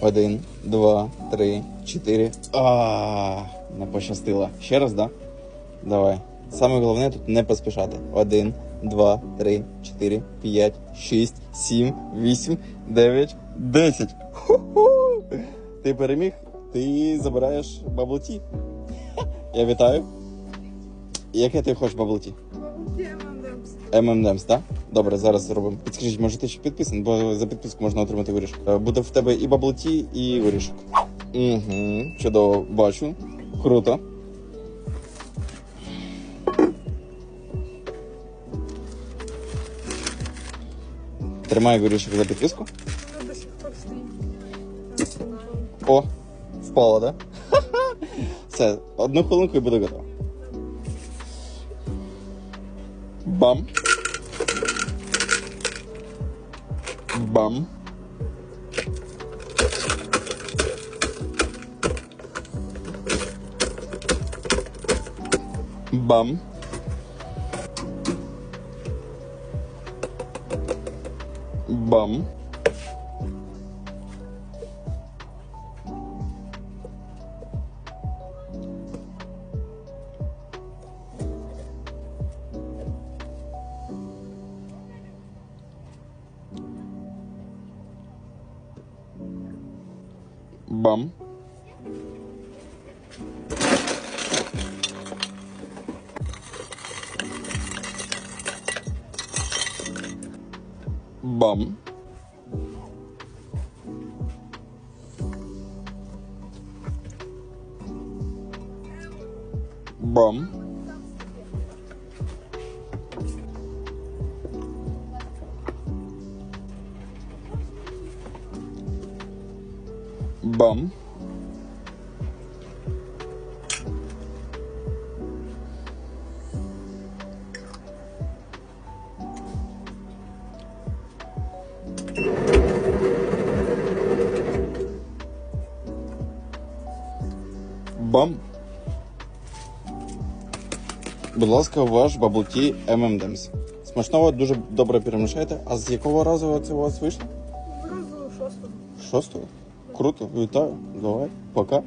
Один, два, три, чотири. А, не пощастило. Ще раз, да? Давай. Саме головне тут не поспішати. Один, два, три, чотири, п'ять, шість, сім, вісім, дев'ять, десять. Ху-ху! Ти переміг, ти забираєш баблті. Я вітаю. Яке ти хочеш баблті? ММДМС, так? Добре, зараз зробимо. Підскажіть, може ти ще підписаний, бо за підписку можна отримати вирішок. Е, Буде в тебе і баблті, і вирішок. Угу, чудово, бачу. Круто. Тримай вирішок за підписку. О, впало, да? Все, одну хвилинку і буде готово. bum, bum, bum, bum. bum. Bum. Bum. Бам. Бам. Будь ласка, ваш баблті ММДМС. Смачного дуже добре перемішайте. А з якого разу це у вас вийшло? Разу шостого. Шостого? Круто, вітаю. Давай, пока.